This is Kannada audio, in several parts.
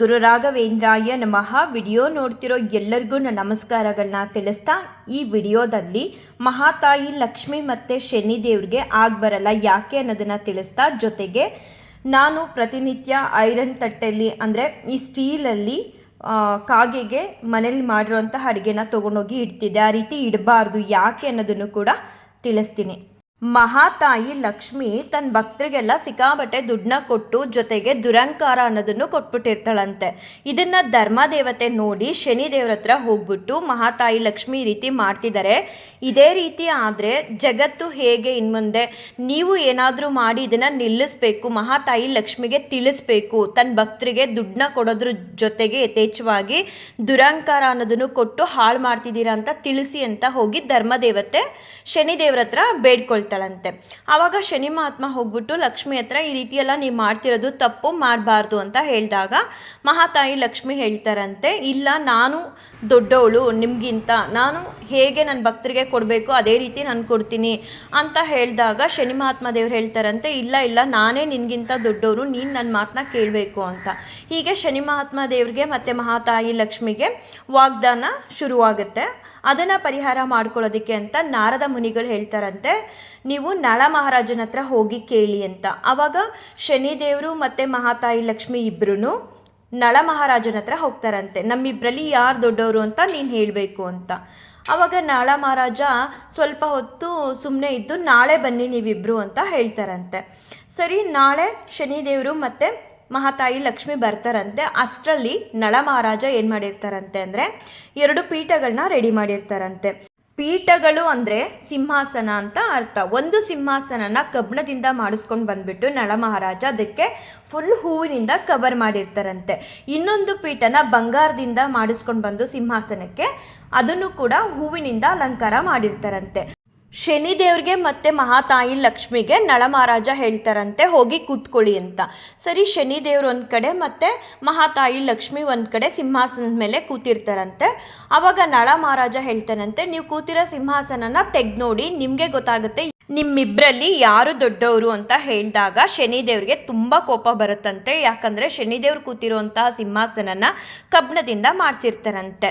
ಗುರು ರಾಘವೇಂದ್ರಾಯ ನಮಃ. ವಿಡಿಯೋ ನೋಡ್ತಿರೋ ಎಲ್ಲರಿಗೂ ನನ್ನ ನಮಸ್ಕಾರಗಳನ್ನ ತಿಳಿಸ್ತಾ ಈ ವಿಡಿಯೋದಲ್ಲಿ ಮಹಾತಾಯಿ ಲಕ್ಷ್ಮಿ ಮತ್ತು ಶನಿ ದೇವ್ರಿಗೆ ಬರಲ್ಲ ಯಾಕೆ ಅನ್ನೋದನ್ನು ತಿಳಿಸ್ತಾ ಜೊತೆಗೆ ನಾನು ಪ್ರತಿನಿತ್ಯ ಐರನ್ ತಟ್ಟೆಯಲ್ಲಿ ಅಂದರೆ ಈ ಸ್ಟೀಲಲ್ಲಿ ಕಾಗೆಗೆ ಮನೇಲಿ ಮಾಡಿರೋಂಥ ಅಡುಗೆನ ತೊಗೊಂಡೋಗಿ ಇಡ್ತಿದ್ದೆ. ಆ ರೀತಿ ಇಡಬಾರ್ದು ಯಾಕೆ ಅನ್ನೋದನ್ನು ಕೂಡ ತಿಳಿಸ್ತೀನಿ. ಮಹಾತಾಯಿ ಲಕ್ಷ್ಮಿ ತನ್ನ ಭಕ್ತರಿಗೆಲ್ಲ ಸಿಕ್ಕಾಬಟ್ಟೆ ದುಡ್ಡನ್ನ ಕೊಟ್ಟು ಜೊತೆಗೆ ದುರಂಕಾರ ಅನ್ನೋದನ್ನು ಕೊಟ್ಬಿಟ್ಟಿರ್ತಾಳಂತೆ. ಇದನ್ನ ಧರ್ಮ ದೇವತೆ ನೋಡಿ ಶನಿ ದೇವ್ರ ಹತ್ರ ಹೋಗ್ಬಿಟ್ಟು ಮಹಾತಾಯಿ ಲಕ್ಷ್ಮಿ ರೀತಿ ಮಾಡ್ತಿದ್ದಾರೆ ಇದೇ ರೀತಿ ಆದರೆ ಜಗತ್ತು ಹೇಗೆ ಇನ್ಮುಂದೆ? ನೀವು ಏನಾದರೂ ಮಾಡಿ ಇದನ್ನು ನಿಲ್ಲಿಸ್ಬೇಕು, ಮಹಾತಾಯಿ ಲಕ್ಷ್ಮಿಗೆ ತಿಳಿಸ್ಬೇಕು. ತನ್ನ ಭಕ್ತರಿಗೆ ದುಡ್ಡನ್ನ ಕೊಡೋದ್ರ ಜೊತೆಗೆ ಯಥೇಚ್ಛವಾಗಿ ದುರಂಕಾರ ಅನ್ನೋದನ್ನು ಕೊಟ್ಟು ಹಾಳು ಮಾಡ್ತಿದ್ದೀರಾ ಅಂತ ತಿಳಿಸಿ ಅಂತ ಹೋಗಿ ಧರ್ಮದೇವತೆ ಶನಿ ದೇವ್ರ ಹತ್ರ ಬೇಡ್ಕೊಳ್ತಾಳಂತೆ ಆವಾಗ ಶನಿ ಮಹಾತ್ಮ ಹೋಗ್ಬಿಟ್ಟು, ಲಕ್ಷ್ಮಿ ಹತ್ರ ಈ ರೀತಿ ಎಲ್ಲ ನೀವು ಮಾಡ್ತಿರೋದು ತಪ್ಪು, ಮಾಡಬಾರ್ದು ಅಂತ ಹೇಳಿದಾಗ ಮಹಾತಾಯಿ ಲಕ್ಷ್ಮಿ ಹೇಳ್ತಾರಂತೆ, ಇಲ್ಲ, ನಾನು ದೊಡ್ಡವಳು, ನಿಮಗಿಂತ. ನಾನು ಹೇಗೆ ನನ್ನ ಭಕ್ತರಿಗೆ ಕೊಡಬೇಕು, ಅದೇ ರೀತಿ ನಾನು ಕೊಡ್ತೀನಿ ಅಂತ ಹೇಳಿದಾಗ ಶನಿ ಮಹಾತ್ಮ ದೇವ್ರು ಹೇಳ್ತಾರಂತೆ, ಇಲ್ಲ ಇಲ್ಲ, ನಾನೇ ನಿನಗಿಂತ ದೊಡ್ಡವರು ನೀನು ನನ್ನ ಮಾತನ್ನ ಕೇಳಬೇಕು ಅಂತ. ಹೀಗೆ ಶನಿ ಮಹಾತ್ಮ ದೇವ್ರಿಗೆ ಮತ್ತು ಮಹಾತಾಯಿ ಲಕ್ಷ್ಮಿಗೆ ವಾಗ್ದಾನ ಶುರುವಾಗುತ್ತೆ. ಅದನ್ನು ಪರಿಹಾರ ಮಾಡ್ಕೊಳ್ಳೋದಕ್ಕೆ ಅಂತ ನಾರದ ಮುನಿಗಳು ಹೇಳ್ತಾರಂತೆ. ನೀವು ನಳ ಮಹಾರಾಜನ ಹತ್ರ ಹೋಗಿ ಕೇಳಿ ಅಂತ. ಆವಾಗ ಶನಿದೇವರು ಮತ್ತು ಮಹಾತಾಯಿ ಲಕ್ಷ್ಮಿ ಇಬ್ಬರೂ ನಳ ಮಹಾರಾಜನ ಹತ್ರ ಹೋಗ್ತಾರಂತೆ. ನಮ್ಮಿಬ್ಬರಲ್ಲಿ ಯಾರು ದೊಡ್ಡವರು ಅಂತ ನೀನು ಹೇಳಬೇಕು ಅಂತ. ಆವಾಗ ನಾಳ ಮಹಾರಾಜ ಸ್ವಲ್ಪ ಹೊತ್ತು ಸುಮ್ಮನೆ ಇದ್ದು ನಾಳೆ ಬನ್ನಿ ನೀವಿಬ್ರು ಅಂತ ಹೇಳ್ತಾರಂತೆ. ಸರಿ, ನಾಳೆ ಶನಿದೇವರು ಮತ್ತು ಮಹಾತಾಯಿ ಲಕ್ಷ್ಮಿ ಬರ್ತಾರಂತೆ. ಅಷ್ಟರಲ್ಲಿ ನಳ ಮಹಾರಾಜ ಏನು ಮಾಡಿರ್ತಾರಂತೆ ಅಂದರೆ ಎರಡು ಪೀಠಗಳನ್ನ ರೆಡಿ ಮಾಡಿರ್ತಾರಂತೆ. ಪೀಠಗಳು ಅಂದರೆ ಸಿಂಹಾಸನ ಅಂತ ಅರ್ಥ. ಒಂದು ಸಿಂಹಾಸನನ ಕಬ್ಬಣದಿಂದ ಮಾಡಿಸ್ಕೊಂಡು ಬಂದ್ಬಿಟ್ಟು ನಳ ಮಹಾರಾಜ ಅದಕ್ಕೆ ಫುಲ್ ಹೂವಿನಿಂದ ಕವರ್ ಮಾಡಿರ್ತಾರಂತೆ. ಇನ್ನೊಂದು ಪೀಠನ ಬಂಗಾರದಿಂದ ಮಾಡಿಸ್ಕೊಂಡು ಬಂದು ಸಿಂಹಾಸನಕ್ಕೆ ಅದನ್ನು ಕೂಡ ಹೂವಿನಿಂದ ಅಲಂಕಾರ ಮಾಡಿರ್ತಾರಂತೆ. ಶನಿದೇವ್ರಿಗೆ ಮತ್ತು ಮಹಾತಾಯಿ ಲಕ್ಷ್ಮಿಗೆ ನಳ ಮಹಾರಾಜ ಹೇಳ್ತಾರಂತೆ, ಹೋಗಿ ಕೂತ್ಕೊಳ್ಳಿ ಅಂತ. ಸರಿ, ಶನಿದೇವ್ರು ಒಂದು ಕಡೆ ಮತ್ತು ಮಹಾತಾಯಿ ಲಕ್ಷ್ಮಿ ಒಂದು ಕಡೆ ಸಿಂಹಾಸನದ ಮೇಲೆ ಕೂತಿರ್ತಾರಂತೆ. ಆವಾಗ ನಳ ಮಹಾರಾಜ ಹೇಳ್ತಾರಂತೆ, ನೀವು ಕೂತಿರೋ ಸಿಂಹಾಸನನ ತೆಗ್ದು ನೋಡಿ ನಿಮಗೆ ಗೊತ್ತಾಗುತ್ತೆ ನಿಮ್ಮಿಬ್ಬರಲ್ಲಿ ಯಾರು ದೊಡ್ಡವರು ಅಂತ ಹೇಳಿದಾಗ ಶನಿದೇವ್ರಿಗೆ ತುಂಬ ಕೋಪ ಬರುತ್ತಂತೆ. ಯಾಕಂದರೆ ಶನಿದೇವ್ರು ಕೂತಿರುವಂತಹ ಸಿಂಹಾಸನನ ಕಬ್ಬಣದಿಂದ ಮಾಡಿಸಿರ್ತಾರಂತೆ.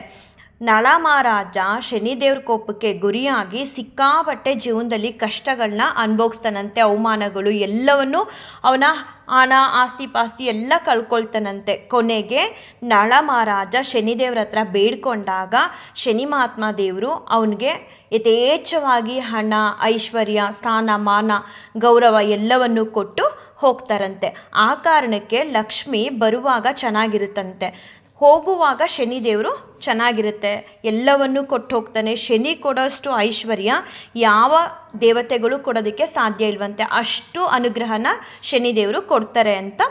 ನಳ ಮಹಾರಾಜ ಶನಿದೇವ್ರ ಕೋಪಕ್ಕೆ ಗುರಿಯಾಗಿ ಸಿಕ್ಕಾಪಟ್ಟೆ ಜೀವನದಲ್ಲಿ ಕಷ್ಟಗಳನ್ನ ಅನುಭವಿಸ್ತಾನಂತೆ, ಅವಮಾನಗಳು ಎಲ್ಲವನ್ನು ಅವನ ಹಣ, ಆಸ್ತಿ ಪಾಸ್ತಿ ಎಲ್ಲ ಕಳ್ಕೊಳ್ತಾನಂತೆ. ಕೊನೆಗೆ ನಳ ಮಹಾರಾಜ ಶನಿದೇವ್ರ ಹತ್ರ ಬೇಡ್ಕೊಂಡಾಗ ಶನಿ ಮಹಾತ್ಮ ದೇವರು ಅವನಿಗೆ ಯಥೇಚ್ಛವಾಗಿ ಹಣ, ಐಶ್ವರ್ಯ, ಸ್ಥಾನ, ಮಾನ, ಗೌರವ ಎಲ್ಲವನ್ನು ಕೊಟ್ಟು ಹೋಗ್ತಾರಂತೆ. ಆ ಕಾರಣಕ್ಕೆ ಲಕ್ಷ್ಮಿ ಬರುವಾಗ ಚೆನ್ನಾಗಿರುತ್ತಂತೆ. ಹೋಗುವಾಗ ಶನಿದೇವರು ಚೆನ್ನಾಗಿರುತ್ತೆ. ಎಲ್ಲವನ್ನು ಕೊಟ್ಟು ಹೋಗ್ತಾನೆ. ಶನಿ ಕೊಡೋಷ್ಟು ಐಶ್ವರ್ಯ ಯಾವ ದೇವತೆಗಳು ಕೊಡೋದಕ್ಕೆ ಸಾಧ್ಯ ಇಲ್ವಂತೆ. ಅಷ್ಟು ಅನುಗ್ರಹನ ಶನಿದೇವರು ಕೊಡ್ತಾರೆ ಅಂತ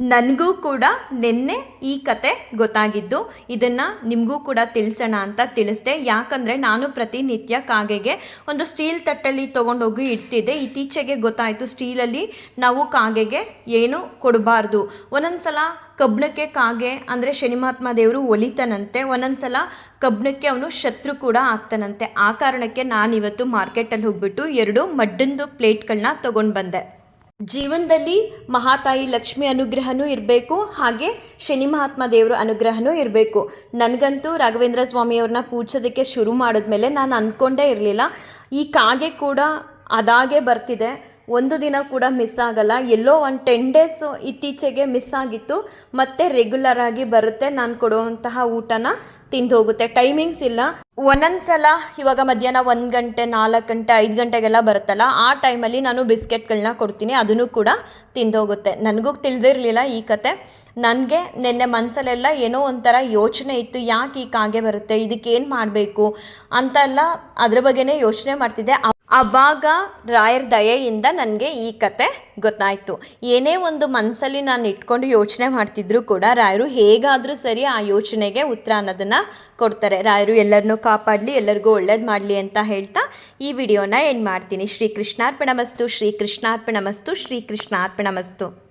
ನನಗೂ ಕೂಡ ನಿನ್ನೆ ಈ ಕತೆ ಗೊತ್ತಾಗಿದ್ದು. ಇದನ್ನು ನಿಮಗೂ ಕೂಡ ತಿಳಿಸೋಣ ಅಂತ ತಿಳಿಸ್ದೆ. ಯಾಕಂದರೆ ನಾನು ಪ್ರತಿನಿತ್ಯ ಕಾಗೆಗೆ ಒಂದು ಸ್ಟೀಲ್ ತಟ್ಟಲ್ಲಿ ತೊಗೊಂಡೋಗಿ ಇಡ್ತಿದ್ದೆ. ಇತ್ತೀಚೆಗೆ ಗೊತ್ತಾಯಿತು ಸ್ಟೀಲಲ್ಲಿ ನಾವು ಕಾಗೆಗೆ ಏನು ಕೊಡಬಾರ್ದು. ಒಂದೊಂದು ಸಲ ಕಬ್ಬಣಕ್ಕೆ ಕಾಗೆ ಅಂದರೆ ಶನಿಮಹಾತ್ಮ ದೇವರು ಒಲಿತಾನಂತೆ ಒಂದೊಂದು ಸಲ ಕಬ್ಬಣಕ್ಕೆ ಅವನು ಶತ್ರು ಕೂಡ ಆಗ್ತಾನಂತೆ. ಆ ಕಾರಣಕ್ಕೆ ನಾನಿವತ್ತು ಮಾರ್ಕೆಟಲ್ಲಿ ಹೋಗ್ಬಿಟ್ಟು ಎರಡು ಮಡ್ಡಿಂದು ಪ್ಲೇಟ್ಗಳನ್ನ ತೊಗೊಂಡು ಬಂದೆ ಜೀವನದಲ್ಲಿ ಮಹಾತಾಯಿ ಲಕ್ಷ್ಮಿ ಅನುಗ್ರಹನೂ ಇರಬೇಕು, ಹಾಗೆ ಶನಿ ಮಹಾತ್ಮ ದೇವರ ಅನುಗ್ರಹನೂ ಇರಬೇಕು. ನನಗಂತೂ ರಾಘವೇಂದ್ರ ಸ್ವಾಮಿಯವ್ರನ್ನ ಪೂಜೋದಕ್ಕೆ ಶುರು ಮಾಡಿದ್ಮೇಲೆ ನಾನು ಅಂದ್ಕೊಂಡೇ ಇರಲಿಲ್ಲ. ಈ ಕಾಗೆ ಕೂಡ ಅದಾಗೆ ಬರ್ತಿದೆ. ಒಂದು ದಿನ ಕೂಡ ಮಿಸ್ ಆಗಲ್ಲ. ಎಲ್ಲೋ ಒಂದು ಟೆನ್ ಡೇಸ್ ಇತ್ತೀಚೆಗೆ ಮಿಸ್ ಆಗಿತ್ತು. ಮತ್ತೆ ರೆಗ್ಯುಲರ್ ಆಗಿ ಬರುತ್ತೆ. ನಾನು ಕೊಡುವಂತಹ ಊಟನ ತಿಂದು ಹೋಗುತ್ತೆ ಟೈಮಿಂಗ್ಸ್ ಇಲ್ಲ. ಒಂದೊಂದು ಸಲ ಇವಾಗ ಮಧ್ಯಾಹ್ನ ಒಂದು ಗಂಟೆ, ನಾಲ್ಕು ಗಂಟೆ, ಐದು ಗಂಟೆಗೆಲ್ಲ ಬರುತ್ತಲ್ಲ, ಆ ಟೈಮಲ್ಲಿ ನಾನು ಬಿಸ್ಕೆಟ್ಗಳನ್ನ ಕೊಡ್ತೀನಿ. ಅದನ್ನು ಕೂಡ ತಿಂದು ಹೋಗುತ್ತೆ ನನಗೂ ತಿಳಿದಿರಲಿಲ್ಲ ಈ ಕತೆ. ನನಗೆ ನಿನ್ನೆ ಮನಸ್ಸಲ್ಲೆಲ್ಲ ಏನೋ ಒಂಥರ ಯೋಚನೆ ಇತ್ತು. ಯಾಕೆ ಈ ಕಾಗೆ ಬರುತ್ತೆ? ಇದಕ್ಕೇನು ಮಾಡಬೇಕು? ಅಂತೆಲ್ಲ ಅದ್ರ ಬಗ್ಗೆನೇ ಯೋಚನೆ ಮಾಡ್ತಿದ್ದೆ. ಅವಾಗ ರಾಯರ್ ದಯೆಯಿಂದ ನನಗೆ ಈ ಕತೆ ಗೊತ್ತಾಯಿತು. ಏನೇ ಒಂದು ಮನಸ್ಸಲ್ಲಿ ನಾನು ಇಟ್ಕೊಂಡು ಯೋಚನೆ ಮಾಡ್ತಿದ್ರು ಕೂಡ ರಾಯರು ಹೇಗಾದರೂ ಸರಿ ಆ ಯೋಚನೆಗೆ ಉತ್ತರ ಅನ್ನೋದನ್ನು ಕೊಡ್ತಾರೆ. ರಾಯರು ಎಲ್ಲರನ್ನೂ ಕಾಪಾಡಲಿ, ಎಲ್ಲರಿಗೂ ಒಳ್ಳೇದು ಮಾಡಲಿ ಅಂತ ಹೇಳ್ತಾ ಈ ವಿಡಿಯೋನ ಎಂಡ್ ಮಾಡ್ತೀನಿ. ಶ್ರೀ ಕೃಷ್ಣಾರ್ಪಣ ಮಸ್ತು ಶ್ರೀ ಕೃಷ್ಣಾರ್ಪಣ ಮಸ್ತು ಶ್ರೀ ಕೃಷ್ಣಾರ್ಪಣ ಮಸ್ತು